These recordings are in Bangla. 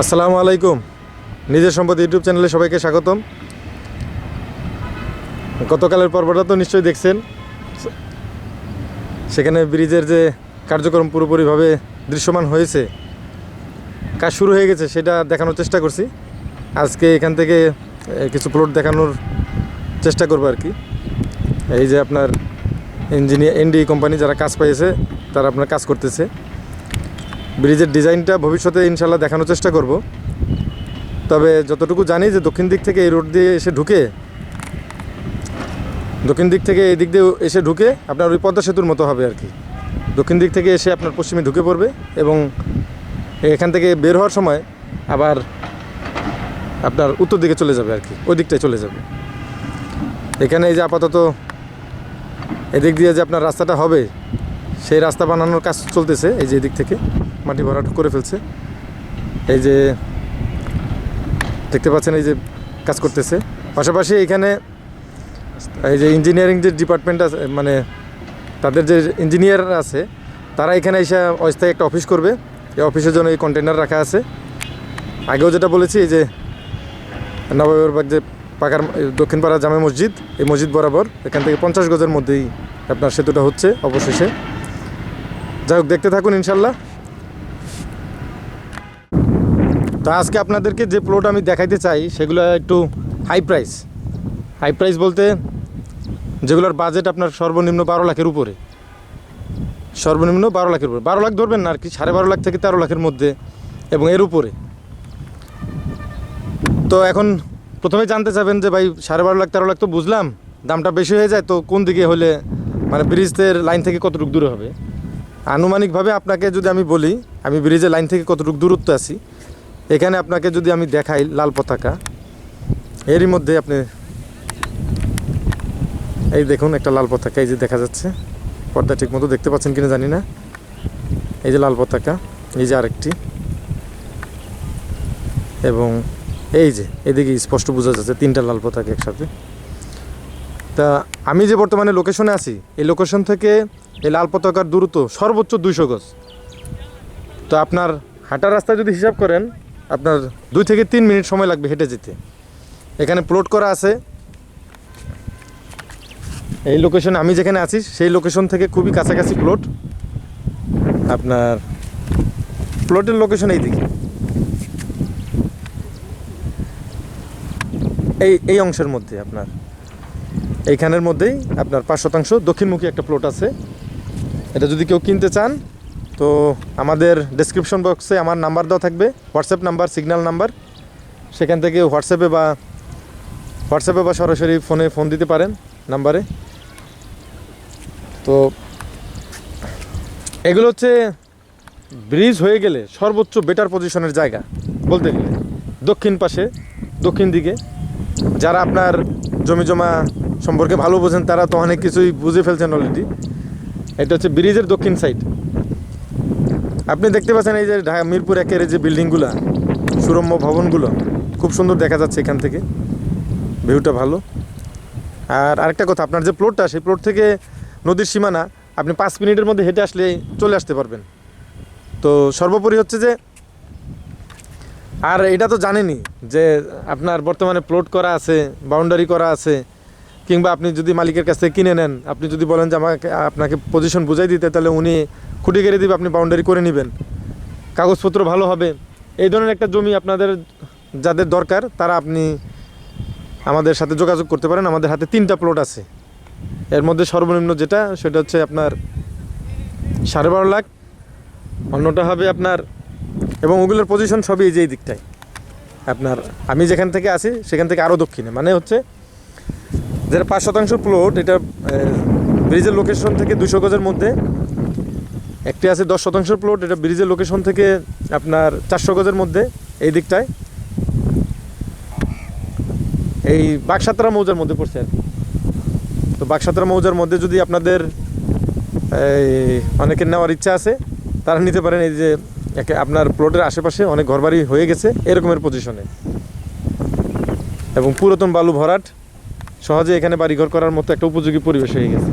আসসালামু আলাইকুম। নিজের সম্পদ ইউটিউব চ্যানেলে সবাইকে স্বাগতম। গতকালের পর্বটা তো নিশ্চয়ই দেখছেন। সেখানে ব্রিজের যে কার্যক্রম পুরোপুরিভাবে দৃশ্যমান হয়েছে কাজ শুরু হয়ে গেছে সেটা দেখানোর চেষ্টা করছি। আজকে এখান থেকে কিছু প্লট দেখানোর চেষ্টা করব আর কি। এই যে আপনার ইঞ্জিনিয়ার এনডি কোম্পানি যারা কাজ পেয়েছে তারা আপনার কাজ করতেছে। ব্রিজের ডিজাইনটা ভবিষ্যতে ইনশাল্লাহ দেখানোর চেষ্টা করব। তবে যতটুকু জানি যে দক্ষিণ দিক থেকে এই রোড দিয়ে এসে ঢুকে, দক্ষিণ দিক থেকে এই দিক দিয়ে এসে ঢুকে আপনার ওই পদ্মা সেতুর মতো হবে আর কি দক্ষিণ দিক থেকে এসে আপনার পশ্চিমে ঢুকে পড়বে এবং এখান থেকে বের হওয়ার সময় আবার আপনার উত্তর দিকে চলে যাবে আর কি ওই দিকটায় চলে যাবে। এখানে এই যে আপাতত এদিক দিয়ে যে আপনার রাস্তাটা হবে, সেই রাস্তা বানানোর কাজ চলতেছে এই যে এদিক থেকে। মাটি ভরাট করে ফেলছে। এই যে দেখতে পাচ্ছেন এই যে কাজ করতেছে। পাশাপাশি এখানে এই যে ইঞ্জিনিয়ারিং যে ডিপার্টমেন্ট আছে মানে তাদের যে ইঞ্জিনিয়ার আছে, তারা এখানে এসে অস্থায়ী একটা অফিস করবে। এই অফিসের জন্য এই কন্টেনার রাখা আছে। আগেও যেটা বলেছি, এই যে নবাববাগ যে পাকার, দক্ষিণপাড়া জামে মসজিদ, এই মসজিদ বরাবর এখান থেকে পঞ্চাশ গজের মধ্যেই আপনার সেতুটা হচ্ছে অবশেষে। যাই হোক, দেখতে থাকুন ইনশাল্লাহ। তো আজকে আপনাদেরকে যে প্লট আমি দেখাইতে চাই, সেগুলো একটু হাই প্রাইস হাই প্রাইস বলতে যেগুলোর বাজেট আপনার সর্বনিম্ন বারো লাখের উপরে। সর্বনিম্ন বারো লাখের উপরে। বারো লাখ ধরবেন না, আর কি সাড়ে বারো লাখ থেকে তেরো লাখের মধ্যে এবং এর উপরে। তো এখন প্রথমে জানতে চাবেন যে ভাই, সাড়ে বারো লাখ, তেরো লাখ তো বুঝলাম, দামটা বেশি হয়ে যায়, তো কোন দিকে হলে মানে ব্রিজের লাইন থেকে কতটুকু দূরে হবে? আনুমানিকভাবে আপনাকে যদি আমি বলি, আমি ব্রিজের লাইন থেকে কতটুকু দূরত্ব আছি এখানে আপনাকে যদি আমি দেখাই লাল পতাকা, এরই মধ্যে আপনি এই দেখুন একটা লাল পতাকা, এই যে দেখা যাচ্ছে, পর্দা ঠিক মতো দেখতে পাচ্ছেন কিনা জানি না। এই যে লাল পতাকা, এই যে আরেকটি। এবং এই যে, এদিকে স্পষ্ট বোঝা যাচ্ছে তিনটা লাল পতাকা একসাথে। তা আমি যে বর্তমানে লোকেশনে আছি, এই লোকেশন থেকে এই লাল পতাকার দূরত্ব সর্বোচ্চ দুইশো গজ। তো আপনার হাঁটার রাস্তায় যদি হিসাব করেন আপনার দুই থেকে তিন মিনিট সময় লাগবে হেঁটে যেতে। এখানে প্লট করা আছে। এই লোকেশন আমি যেখানে আছি, সেই লোকেশন থেকে খুবই কাছাকাছি প্লট আপনার প্লটের লোকেশন এই দিকে। এই এই অংশের মধ্যে আপনার। এইখানের মধ্যেই আপনার পাঁচ শতাংশ দক্ষিণমুখী একটা প্লট আছে। এটা যদি কেউ কিনতে চান তো আমাদের ডেসক্রিপশন বক্সে আমার নাম্বার দেওয়া থাকবে হোয়াটসঅ্যাপ নাম্বার সিগন্যাল নাম্বার সেখান থেকে হোয়াটসঅ্যাপে বা হোয়াটসঅ্যাপে বা সরাসরি ফোনে ফোন দিতে পারেন নাম্বারে তো এগুলো হচ্ছে ব্রিজ হয়ে গেলে সর্বোচ্চ বেটার পজিশনের জায়গা বলতে গেলে। দক্ষিণ পাশে, দক্ষিণ দিকে। যারা আপনার জমি জমা সম্পর্কে ভালো বোঝেন, তারা তো অনেক কিছুই বুঝে ফেলছেন অলরেডি এটা হচ্ছে ব্রিজের দক্ষিণ সাইড আপনি দেখতে পাচ্ছেন এই যে মিরপুর একের যে বিল্ডিংগুলো, সুরম্য ভবনগুলো, খুব সুন্দর দেখা যাচ্ছে এখান থেকে। ভিউটা ভালো। আর আরেকটা কথা, আপনার যে প্লটটা সেই প্লট থেকে নদীর সীমানা, আপনি পাঁচ মিনিটের মধ্যে হেঁটে আসলে চলে আসতে পারবেন। তো সর্বোপরি হচ্ছে যে, আর এটা তো জানেনই যে আপনার বর্তমানে প্লট করা আছে বাউন্ডারি করা আছে কিংবা আপনি যদি মালিকের কাছ থেকে কিনে নেন, আপনি যদি বলেন যে আমাকে, আপনাকে পজিশন বুঝাই দিতে, তাহলে উনি খুঁটি কেড়ে দিবে, আপনি বাউন্ডারি করে নেবেন। কাগজপত্র ভালো হবে। এই ধরনের একটা জমি আপনাদের যাদের দরকার, তারা আপনি আমাদের সাথে যোগাযোগ করতে পারেন। আমাদের হাতে তিনটা প্লট আছে। এর মধ্যে সর্বনিম্ন যেটা, সেটা হচ্ছে আপনার সাড়ে বারো লাখ। অন্যটা হবে আপনার, এবং ওগুলোর পজিশন সবই এই যে এই দিকটায়। আপনার, আমি যেখান থেকে আসি সেখান থেকে আরও দক্ষিণে। মানে হচ্ছে যেটা পাঁচ শতাংশ প্লট এটা ব্রিজের লোকেশন থেকে দুশো গজের মধ্যে। একটি আছে দশ শতাংশ প্লট এটা ব্রিজের লোকেশন থেকে আপনার চারশো গজের মধ্যে, এই দিকটায়। এই বাগসাতরা মৌজার মধ্যে পড়ছে আর তো বাগসাতরা মৌজার মধ্যে যদি আপনাদের অনেকের নেওয়ার ইচ্ছা আছে, তারা নিতে পারেন এই যে আপনার প্লটের আশেপাশে অনেক ঘরবাড়ি হয়ে গেছে, এরকমের পজিশনে এবং পুরাতন বালু ভরাট সহজে এখানে বাড়িঘর করার মতো একটা উপযোগী পরিবেশ হয়ে গেছে।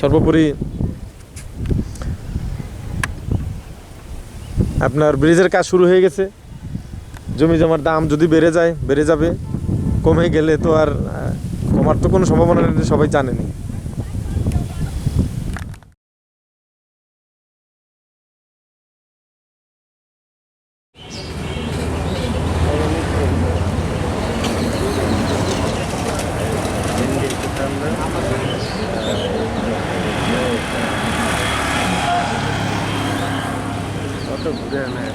সর্বোপরি আপনার ব্রিজের কাজ শুরু হয়ে গেছে। জমি জমার দাম যদি বেড়ে যায়, বেড়ে যাবে, কমে গেলে তো আর কমার তো কোনো সম্ভাবনা নেই, সবাই জানেনি ಮಾತ್ರ ಗುರಿಯನ್ನು